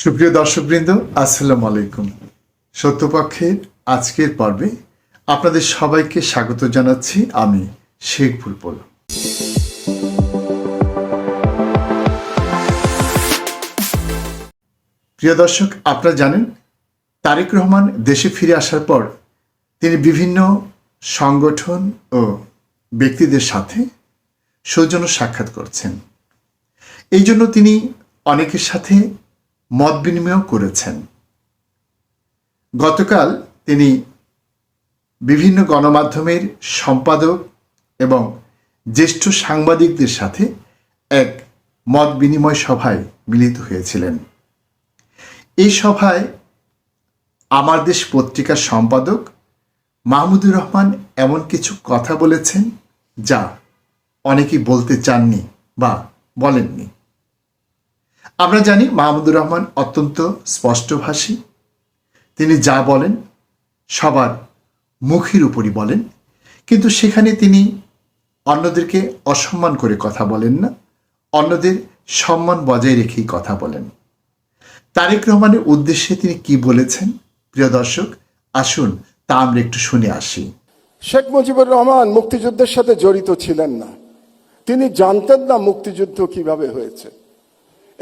সুপ্রিয় দর্শকবৃন্দ, আসসালামু আলাইকুম। সত্যপক্ষের আজকের পর্বে আপনাদের সবাইকে স্বাগত জানাচ্ছি আমি শেখ ফুলপল প্রিয় দর্শক, আপনারা জানেন, তারেক রহমান দেশে ফিরে আসার পর তিনি বিভিন্ন সংগঠন ও ব্যক্তিদের সাথে সৌজন্য সাক্ষাৎ করছেন। এই জন্য তিনি অনেকের সাথে মত বিনিময় করেছেন। গতকাল তিনি বিভিন্ন গণমাধ্যমের সম্পাদক এবং জ্যেষ্ঠ সাংবাদিকদের সাথে এক মত বিনিময় সভায় মিলিত হয়েছিলেন। এই সভায় আমার দেশ পত্রিকার সম্পাদক মাহমুদুর রহমান এমন কিছু কথা বলেছেন যা অনেকেই বলতে চাননি বা বলেননি। আমরা জানি মাহমুদুর রহমান অত্যন্ত স্পষ্টভাষী। তিনি যা বলেন, সবার মুখের উপরই বলেন। কিন্তু সেখানে তিনি অন্যদেরকে অসম্মান করে কথা বলেন না, অন্যদের সম্মান বজায় রেখেই কথা বলেন। তারেক রহমানের উদ্দেশ্যে তিনি কি বলেছেন? প্রিয় দর্শক, আসুন তা আমরা একটু শুনে আসি। শেখ মুজিবুর রহমান মুক্তিযুদ্ধের সাথে জড়িত ছিলেন না। তিনি জানতেন না মুক্তিযুদ্ধ কীভাবে হয়েছে।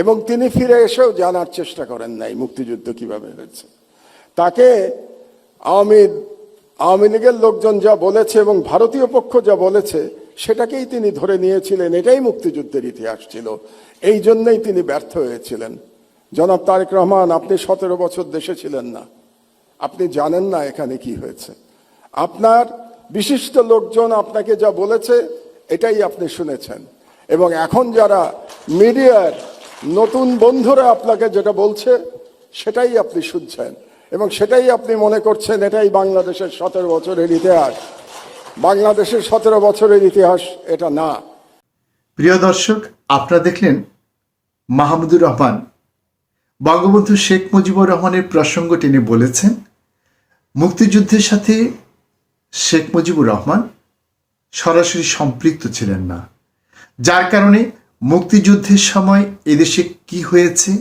এবং তিনি ফিরে এসেও জানার চেষ্টা করেন নাই মুক্তিযুদ্ধ কীভাবে হয়েছে। তাকে আওয়ামী আওয়ামী লীগের লোকজন যা বলেছে এবং ভারতীয় পক্ষ যা বলেছে, সেটাকেই তিনি ধরে নিয়েছিলেন। এটাই মুক্তিযুদ্ধের ইতিহাস ছিল। এই জন্যই তিনি ব্যর্থ হয়েছিলেন। জনাব তারেক রহমান, আপনি সতেরো বছর দেশে ছিলেন না। আপনি জানেন না এখানে কি হয়েছে। আপনার বিশিষ্ট লোকজন আপনাকে যা বলেছে, এটাই আপনি শুনেছেন। এবং এখন যারা মিডিয়ার নতুন বন্ধুরা আপনাকে যেটা বলছে, সেটাই আপনি শুনছেন। এবং সেটাই আপনি মনে করছেন, এটাই বাংলাদেশের সতেরো বছরের ইতিহাস। বাংলাদেশের সতেরো বছরের ইতিহাস এটা না। প্রিয় দর্শক, আপনারা দেখলেন মাহমুদুর রহমান। বঙ্গবন্ধু শেখ মুজিবুর রহমানের প্রসঙ্গ টেনে বলেছেন, মুক্তিযুদ্ধের সাথে শেখ মুজিবুর রহমান সরাসরি সম্পৃক্ত ছিলেন না। যার কারণে মুক্তিযুদ্ধের সময় এদেশে কি হয়েছে?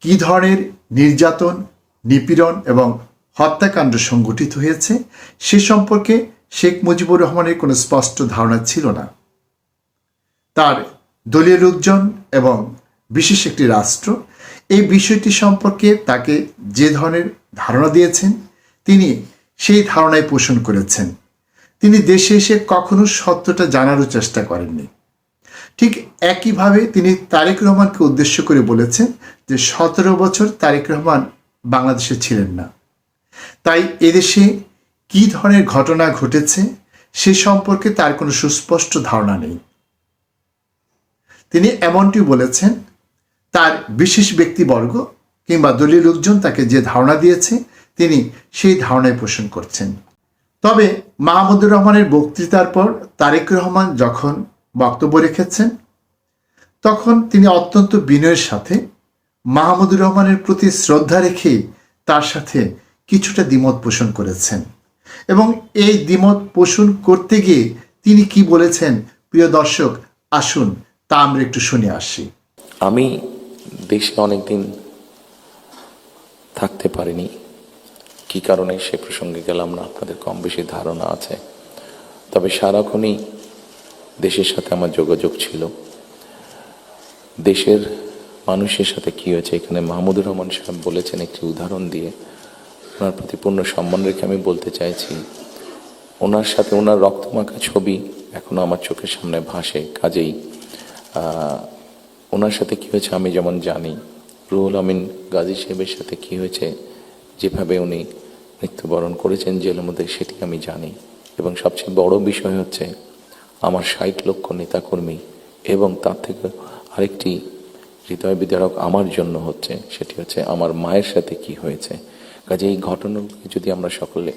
কি ধরনের নির্যাতন, নিপীড়ন এবং হত্যাকাণ্ড সংঘটিত হয়েছে? সে সম্পর্কে শেখ মুজিবুর রহমানের কোনো স্পষ্ট ধারণা ছিল না। তার দলীয় লোকজন এবং বিশেষ একটি রাষ্ট্র এই বিষয়টি সম্পর্কে তাকে যে ধরনের ধারণা দিয়েছেন, তিনি সেই ধারণায় পোষণ করেছেন। তিনি দেশে এসে কখনো সত্যটা জানারও চেষ্টা করেননি। ঠিক একইভাবে তিনি তারেক রহমানকে উদ্দেশ্য করে বলেছেন যে সতেরো বছর তারেক রহমান বাংলাদেশে ছিলেন না। তাই এদেশে কি ধরনের ঘটনা ঘটেছে সে সম্পর্কে তার কোনো সুস্পষ্ট ধারণা নেই। তিনি এমনটি বলেছেন, তার বিশেষ ব্যক্তিবর্গ কিংবা দলীয় লোকজন তাকে যে ধারণা দিয়েছে, তিনি সেই ধারণায় পোষণ করছেন। তবে মাহমুদুর রহমানের বক্তৃতার পর তারেক রহমান যখন বক্তব্য রেখেছেন। তখন তিনি অত্যন্ত বিনয়ের সাথে মাহমুদুর রহমানের প্রতি শ্রদ্ধা রেখে তার সাথে কিছুটা দ্বিমত পোষণ করেছেন এবং এই দ্বিমত পোষণ করতে গিয়ে তিনি কি বলেছেন, প্রিয় দর্শক, আসুন, তা আমরা একটু শুনে আসি। আমি দেশে অনেকদিন থাকতে পারিনি। কি কারণে সে প্রসঙ্গে গেলাম না? আপনাদের কম বেশি ধারণা আছে। তবে সারাক্ষণই দেশের সাথে আমার যোগাযোগ ছিল। দেশের মানুষের সাথে কি হয়েছে, এখানে মাহমুদুর রহমান সাহেব বলেছেন একটি উদাহরণ দিয়ে। ওনার প্রতি পূর্ণ সম্মান রেখে আমি বলতে চাইছি, ওনার সাথে ওনার রক্তমাখা ছবি এখনও আমার চোখের সামনে ভাসে, কাজেই। ওনার সাথে কি হয়েছে আমি যেমন জানি, রুহুল আমিন গাজী সাহেবের সাথে কি হয়েছে, যেভাবে উনি মৃত্যুবরণ করেছেন জেলের মধ্যে সেটি আমি জানি। এবং সবচেয়ে বড় বিষয় হচ্ছে আমার ষাট লক্ষ নেতাকর্মী এবং তার থেকে আরেকটি হৃদয় বিদারক আমার জন্য হচ্ছে, সেটি হচ্ছে আমার মায়ের সাথে কি হয়েছে। কাজে এই ঘটনাগুলো যদি আমরা সকলে,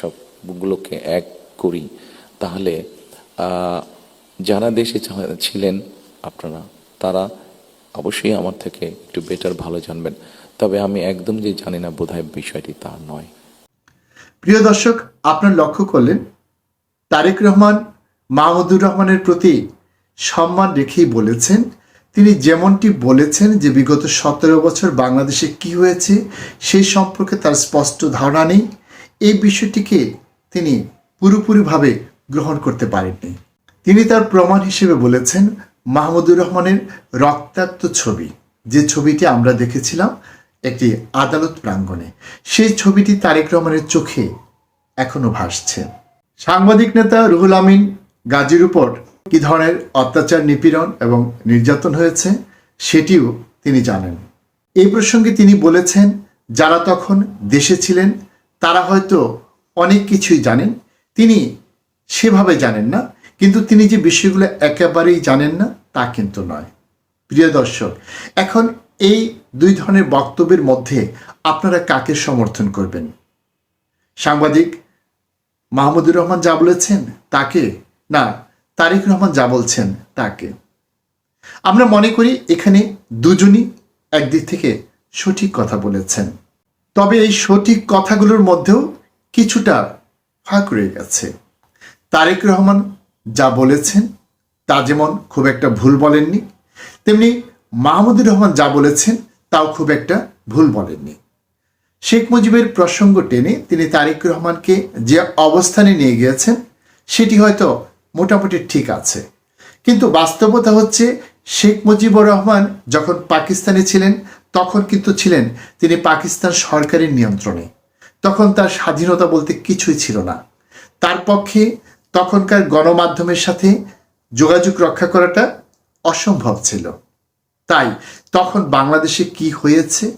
সবগুলোকে এক করি, তাহলে যারা দেশে ছিলেন আপনারা, তারা অবশ্যই আমার থেকে একটু বেটার ভালো জানবেন। তবে আমি একদম যে জানি না বোধহয় বিষয়টি তা নয়। প্রিয় দর্শক, আপনার লক্ষ্য করলেন, তারেক রহমান মাহমুদুর রহমানের প্রতি সম্মান রেখেই বলেছেন। তিনি যেমনটি বলেছেন যে, বিগত সতেরো বছর বাংলাদেশে কি হয়েছে সেই সম্পর্কে তার স্পষ্ট ধারণা নেই। এই বিষয়টিকে তিনি পুরোপুরিভাবে গ্রহণ করতে পারেননি। তিনি তার প্রমাণ হিসেবে বলেছেন, মাহমুদুর রহমানের রক্তাক্ত ছবি, যে ছবিটি আমরা দেখেছিলাম, একটি আদালত প্রাঙ্গণে। সেই ছবিটি তারেক রহমানের চোখে এখনও ভাসছে। সাংবাদিক নেতা রুহুল আমিন গাজীর উপর কি ধরনের অত্যাচার, নিপীড়ন এবং নির্যাতন হয়েছে সেটিও তিনি জানেন। এই প্রসঙ্গে তিনি বলেছেন, যারা তখন দেশে ছিলেন, তারা হয়তো অনেক কিছুই জানেন। তিনি সেভাবে জানেন না, কিন্তু তিনি যে বিষয়গুলো একেবারেই জানেন না, তা কিন্তু নয়। প্রিয় দর্শক, এখন এই দুই ধরনের বক্তব্যের মধ্যে আপনারা কাকে সমর্থন করবেন? সাংবাদিক মাহমুদুর রহমান যা বলেছেন, তাকে না, তারিক রহমান যা বলছেন তাকে। আমরা মনে করি এখানে দুজনই একদিক থেকে সঠিক কথা বলেছেন। তবে এই সঠিক কথাগুলোর মধ্যেও কিছুটা ফাঁক রয়ে গেছে। তারেক রহমান যা বলেছেন, তা যেমন খুব একটা ভুল বলেননি, তেমনি মাহমুদুর রহমান যা বলেছেন, তাও খুব একটা ভুল বলেননি। শেখ মুজিবের প্রসঙ্গ টেনে তিনি তারেক রহমানকে যে অবস্থানে নিয়ে গিয়েছেন, সেটি হয়তো মোটামুটি ঠিক আছে। কিন্তু বাস্তবতা হচ্ছে, শেখ মুজিবুর রহমান যখন পাকিস্তানে ছিলেন, তখন কিন্তু ছিলেন তিনি পাকিস্তান সরকারের নিয়ন্ত্রণে। তখন তার স্বাধীনতা বলতে কিছুই ছিল না। তার পক্ষে তখনকার গণমাধ্যমের সাথে যোগাযোগ রক্ষা করাটা অসম্ভব ছিল। তাই তখন বাংলাদেশে কি হয়েছে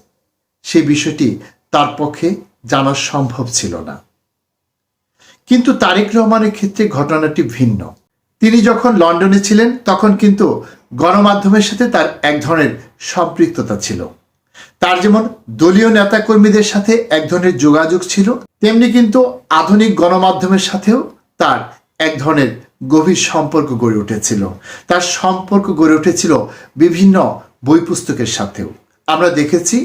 সেই বিষয়টি তার পক্ষে জানা সম্ভব ছিল না। কিন্তু তারেক রহমানের ক্ষেত্রে ঘটনাটি ভিন্ন। তিনি যখন লন্ডনে ছিলেন, তখন কিন্তু গণমাধ্যমের সাথে তার এক ধরনের সম্পৃক্ততা ছিল। তার যেমন দলীয় নেতাকর্মীদের সাথে এক ধরনের যোগাযোগ ছিল, তেমনি কিন্তু আধুনিক গণমাধ্যমের সাথেও তার এক ধরনের গভীর সম্পর্ক গড়ে উঠেছিল। তার সম্পর্ক গড়ে উঠেছিল বিভিন্ন বই পুস্তকের সাথেও। আমরা দেখেছি,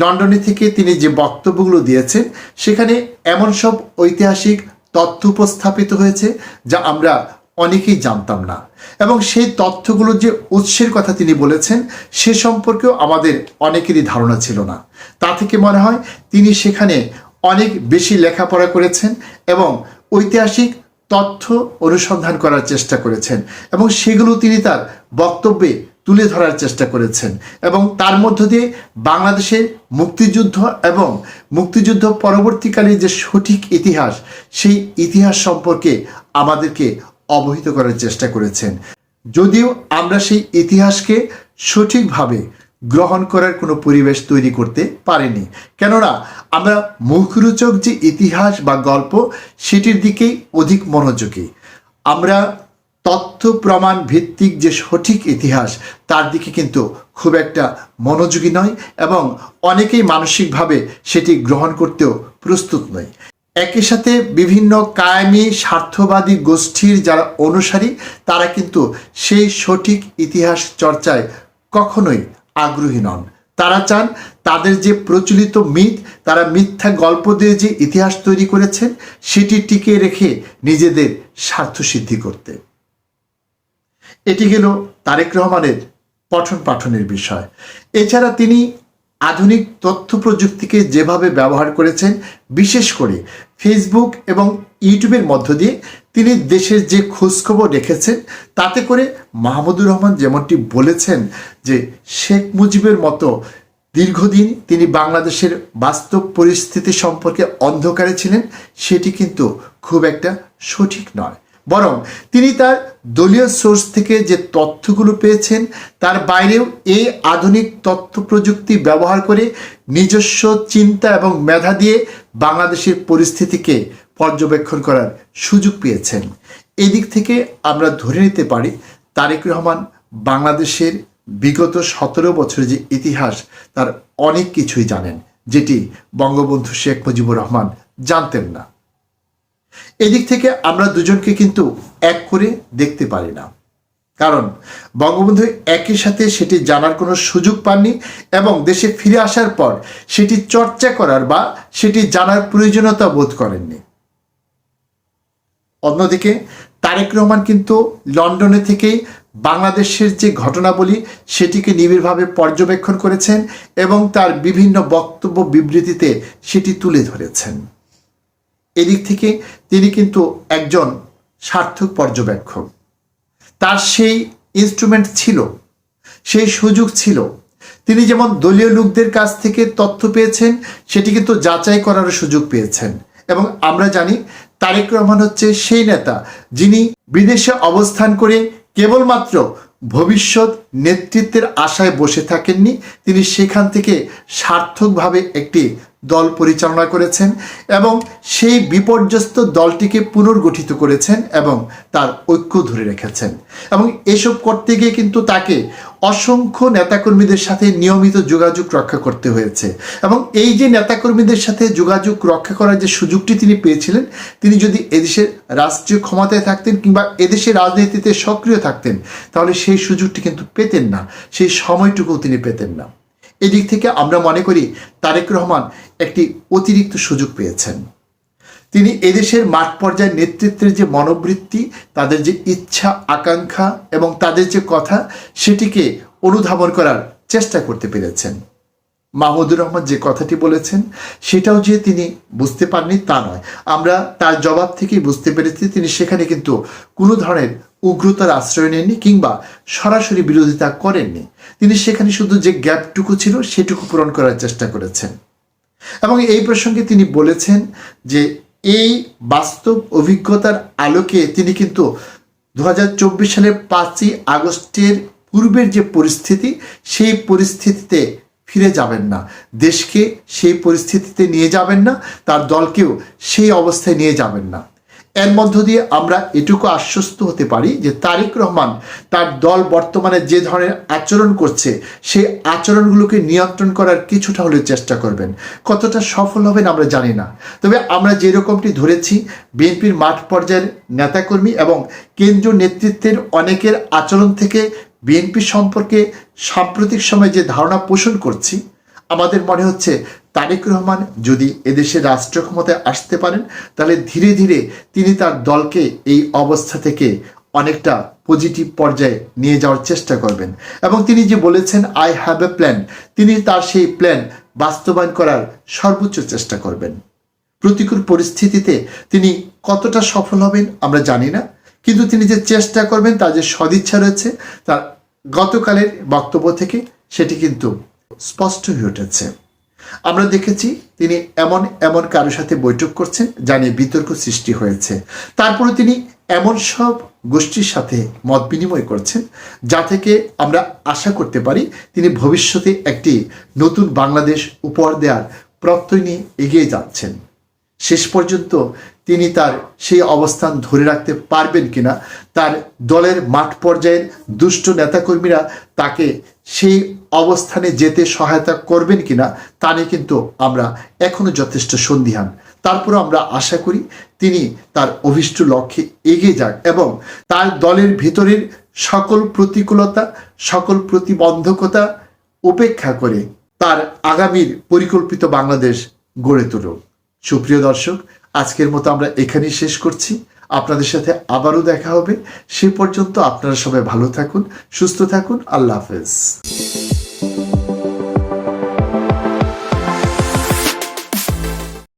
লন্ডনে থেকে তিনি যে বক্তব্যগুলো দিয়েছেন, সেখানে এমন সব ঐতিহাসিক তথ্য উপস্থাপিত হয়েছে যা আমরা অনেকেই জানতাম না। এবং সেই তথ্যগুলো যে উৎসের কথা তিনি বলেছেন, সে সম্পর্কেও আমাদের অনেকেরই ধারণা ছিল না। তা থেকে মনে হয় তিনি সেখানে অনেক বেশি লেখাপড়া করেছেন এবং ঐতিহাসিক তথ্য অনুসন্ধান করার চেষ্টা করেছেন। এবং সেগুলো তিনি তার বক্তব্যে তুলে ধরার চেষ্টা করেছেন এবং তার মধ্য দিয়ে বাংলাদেশের মুক্তিযুদ্ধ এবং মুক্তিযুদ্ধ পরবর্তীকালে যে সঠিক ইতিহাস, সেই ইতিহাস সম্পর্কে আমাদেরকে অবহিত করার চেষ্টা করেছেন। যদিও আমরা সেই ইতিহাসকে সঠিকভাবে গ্রহণ করার কোনো পরিবেশ তৈরি করতে পারিনি, কেননা আমরা মুখরোচক যে ইতিহাস বা গল্প, সেটির দিকেই অধিক মনোযোগী। আমরা তথ্য প্রমাণ ভিত্তিক যে সঠিক ইতিহাস, তার দিকে কিন্তু খুব একটা মনোযোগী নয় এবং অনেকেই মানসিকভাবে সেটি গ্রহণ করতেও প্রস্তুত নয়। একই সাথে বিভিন্ন কায়েমি স্বার্থবাদী গোষ্ঠীর যারা অনুসারী, তারা কিন্তু সেই সঠিক ইতিহাস চর্চায় কখনোই আগ্রহী নন। তারা চান তাদের যে প্রচলিত মিথ, তারা মিথ্যা গল্প দিয়ে যে ইতিহাস তৈরি করেছেন সেটি টিকিয়ে রেখে নিজেদের স্বার্থ সিদ্ধি করতে। এটি গেল তারেক রহমানের পঠন পাঠনের বিষয়। এছাড়া তিনি আধুনিক তথ্য প্রযুক্তিকে যেভাবে ব্যবহার করেছেন, বিশেষ করে ফেসবুক এবং ইউটিউবের মধ্য দিয়ে তিনি দেশের যে খোঁজখবর রেখেছেন, তাতে করে মাহমুদুর রহমান যেমনটি বলেছেন যে শেখ মুজিবের মতো দীর্ঘদিন তিনি বাংলাদেশের বাস্তব পরিস্থিতি সম্পর্কে অন্ধকারে ছিলেন, সেটি কিন্তু খুব একটা সঠিক নয়। বরং তিনি তার দলীয় সোর্স থেকে যে তথ্যগুলো পেয়েছেন, তার বাইরেও এই আধুনিক তথ্য প্রযুক্তি ব্যবহার করে নিজস্ব চিন্তা এবং মেধা দিয়ে বাংলাদেশের পরিস্থিতিকে পর্যবেক্ষণ করার সুযোগ পেয়েছেন। এদিক থেকে আমরা ধরে নিতে পারি, তারেক রহমান বাংলাদেশের বিগত সতেরো বছরের যে ইতিহাস, তার অনেক কিছুই জানেন, যেটি বঙ্গবন্ধু শেখ মুজিবুর রহমান জানতেন না। এদিক থেকে আমরা দুজনকে কিন্তু এক করে দেখতে পারি না। কারণ বঙ্গবন্ধু একই সাথে সেটি জানার কোনো সুযোগ পাননি এবং দেশে ফিরে আসার পর সেটি চর্চা করার বা সেটি জানার প্রয়োজনীয়তা বোধ করেননি। অন্যদিকে তারেক রহমান কিন্তু লন্ডনে থেকেই বাংলাদেশের যে ঘটনাবলী সেটিকে নিবিড়ভাবে পর্যবেক্ষণ করেছেন এবং তার বিভিন্ন বক্তব্য বিবৃতিতে সেটি তুলে ধরেছেন। এদিক থেকে তিনি কিন্তু একজন সার্থক পর্যবেক্ষক। তার সেই ইনস্ট্রুমেন্ট ছিল, সেই সুযোগ ছিল। তিনি যেমন দলীয় লোকদের কাছ থেকে তথ্য পেয়েছেন, সেটি কিন্তু যাচাই করারও সুযোগ পেয়েছেন। এবং আমরা জানি তারেক রহমান হচ্ছে সেই নেতা যিনি বিদেশে অবস্থান করে কেবলমাত্র ভবিষ্যৎ নেতৃত্বের আশায় বসে থাকেননি। তিনি সেখান থেকে সার্থকভাবে একটি দল পরিচালনা করেছেন এবং সেই বিপর্যস্ত দলটিকে পুনর্গঠিত করেছেন এবং তার ঐক্য ধরে রেখেছেন। এবং এসব করতে গিয়ে কিন্তু তাকে অসংখ্য নেতাকর্মীদের সাথে নিয়মিত যোগাযোগ রক্ষা করতে হয়েছে। এবং এই যে নেতাকর্মীদের সাথে যোগাযোগ রক্ষা করার যে সুযোগটি তিনি পেয়েছিলেন, তিনি যদি এদেশের রাষ্ট্রীয় ক্ষমতায় থাকতেন কিংবা এদেশের রাজনীতিতে সক্রিয় থাকতেন, তাহলে সেই সুযোগটি কিন্তু পেতেন না। সেই সময়টুকুও তিনি পেতেন না। এদিক থেকে আমরা মনে করি তারেক রহমান একটি অতিরিক্ত সুযোগ পেয়েছেন। তিনি এদেশের মাঠ পর্যায়ে নেতৃত্বের যে মনোবৃত্তি, তাদের যে ইচ্ছা, আকাঙ্ক্ষা এবং তাদের যে কথা, সেটিকে অনুধাবন করার চেষ্টা করতে পেরেছেন। মাহমুদুর রহমান যে কথাটি বলেছেন, সেটাও যে তিনি বুঝতে পারেননি তা নয়। আমরা তার জবাব থেকেই বুঝতে পেরেছি, তিনি সেখানে কিন্তু কোনো ধরনের উগ্রতার আশ্রয় নেননি কিংবা সরাসরি বিরোধিতা করেননি। তিনি সেখানে শুধু যে গ্যাপটুকু ছিল, সেটুকু পূরণ করার চেষ্টা করেছেন। এবং এই প্রসঙ্গে তিনি বলেছেন যে এই বাস্তব অভিজ্ঞতার আলোকে তিনি কিন্তু দু হাজার চব্বিশ সালের পাঁচই আগস্টের পূর্বের যে পরিস্থিতি, সেই পরিস্থিতিতে ফিরে যাবেন না। দেশকে সেই পরিস্থিতিতে নিয়ে যাবেন না, তার দলকেও সেই অবস্থায় নিয়ে যাবেন না। এর মধ্য দিয়ে আমরা এটুকু আশ্বস্ত হতে পারি যে তারিক রহমান তার দল বর্তমানে যে ধরনের আচরণ করছে, সেই আচরণগুলোকে নিয়ন্ত্রণ করার কিছুটা হলেও চেষ্টা করবেন। কতটা সফল হবেন আমরা জানি না। তবে আমরা যেরকমটি ধরেছি, বিএনপির মাঠ পর্যায়ের নেতাকর্মী এবং কেন্দ্রীয় নেতৃত্বের অনেকের আচরণ থেকে বিএনপি সম্পর্কে সাম্প্রতিক সময়ে যে ধারণা পোষণ করছি, আমাদের মনে হচ্ছে তারেক রহমান যদি এদেশে রাষ্ট্র ক্ষমতায় আসতে পারেন, তাহলে ধীরে ধীরে তিনি তার দলকে এই অবস্থা থেকে অনেকটা পজিটিভ পর্যায়ে নিয়ে যাওয়ার চেষ্টা করবেন। এবং তিনি যে বলেছেন আই হ্যাভ এ প্ল্যান তিনি তার সেই প্ল্যান বাস্তবায়ন করার সর্বোচ্চ চেষ্টা করবেন। প্রতিকূল পরিস্থিতিতে তিনি কতটা সফল হবেন আমরা জানি না, কিন্তু তিনি যে চেষ্টা করবেন, তার যে সদিচ্ছা রয়েছে, তার গতকালের বক্তব্য থেকে সেটি কিন্তু স্পষ্ট হয়ে উঠেছে। আমরা দেখেছি তিনি এমন এমন কারোর সাথে বৈঠক করছেন যা নিয়ে বিতর্ক সৃষ্টি হয়েছে। তারপরে তিনি এমন সব গোষ্ঠীর সাথে মত বিনিময় করছেন যা থেকে আমরা আশা করতে পারি তিনি ভবিষ্যতে একটি নতুন বাংলাদেশ উপহার দেওয়ার প্রত্যয় নিয়ে এগিয়ে যাচ্ছেন। শেষ পর্যন্ত তিনি তার সেই অবস্থান ধরে রাখতে পারবেন কিনা, তার দলের মাঠ পর্যায়ের দুষ্ট নেতাকর্মীরা তাকে সেই অবস্থানে যেতে সহায়তা করবেন কিনা তা নিয়ে কিন্তু আমরা এখনও যথেষ্ট সন্দিহান। তারপর আমরা আশা করি তিনি তার অভিষ্ট লক্ষ্যে এগিয়ে যাক এবং তার দলের ভিতরের সকল প্রতিকূলতা, সকল প্রতিবন্ধকতা উপেক্ষা করে তার আগামীর পরিকল্পিত বাংলাদেশ গড়ে তুলুক। সুপ্রিয় দর্শক, আজকের মতো আমরা এখানেই শেষ করছি। আপনাদের সাথে আবারও দেখা হবে। সে পর্যন্ত আপনারা সবাই ভালো থাকুন, সুস্থ থাকুন। আল্লাহ হাফেজ।